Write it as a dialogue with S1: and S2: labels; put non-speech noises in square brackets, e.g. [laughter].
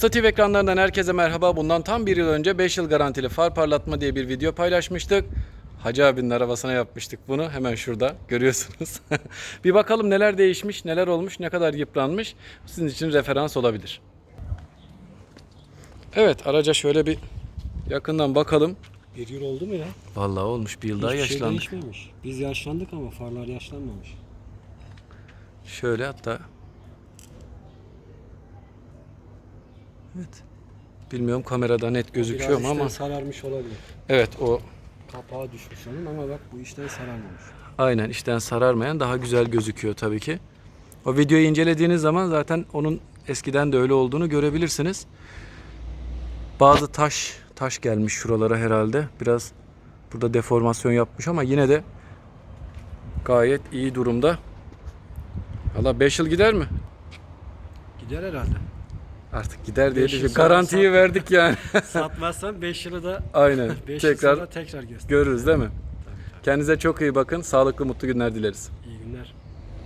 S1: Statif ekranlarından herkese merhaba. Bundan tam bir yıl önce 5 yıl garantili far parlatma diye bir video paylaşmıştık. Hacı abinin arabasına yapmıştık bunu. Hemen şurada görüyorsunuz. [laughs] bir bakalım neler değişmiş, neler olmuş, ne kadar yıpranmış. Sizin için referans olabilir. Evet araca şöyle bir yakından bakalım.
S2: Bir yıl oldu mu ya?
S1: Vallahi olmuş bir yıl daha
S2: Hiçbir şey
S1: yaşlandık.
S2: değişmemiş. Biz yaşlandık ama farlar yaşlanmamış.
S1: Şöyle hatta Evet. Bilmiyorum kamerada net gözüküyor mu ama
S2: sararmış olabilir.
S1: evet o
S2: Kapağı düşmüş onun ama bak bu işten sararmamış.
S1: Aynen işten sararmayan daha güzel gözüküyor tabii ki. O videoyu incelediğiniz zaman zaten onun eskiden de öyle olduğunu görebilirsiniz. Bazı taş taş gelmiş şuralara herhalde. Biraz burada deformasyon yapmış ama yine de gayet iyi durumda. Valla 5 yıl gider mi?
S2: Gider herhalde.
S1: Artık gider diye
S2: Beş
S1: düşünüyorum. Garantiyi
S2: sonra-
S1: verdik yani. [laughs]
S2: Satmazsan 5 yılı da
S1: Aynen.
S2: 5 yıl
S1: Tekrar
S2: sonra tekrar göster.
S1: görürüz değil mi? Kendinize çok iyi bakın. Sağlıklı mutlu günler dileriz.
S2: İyi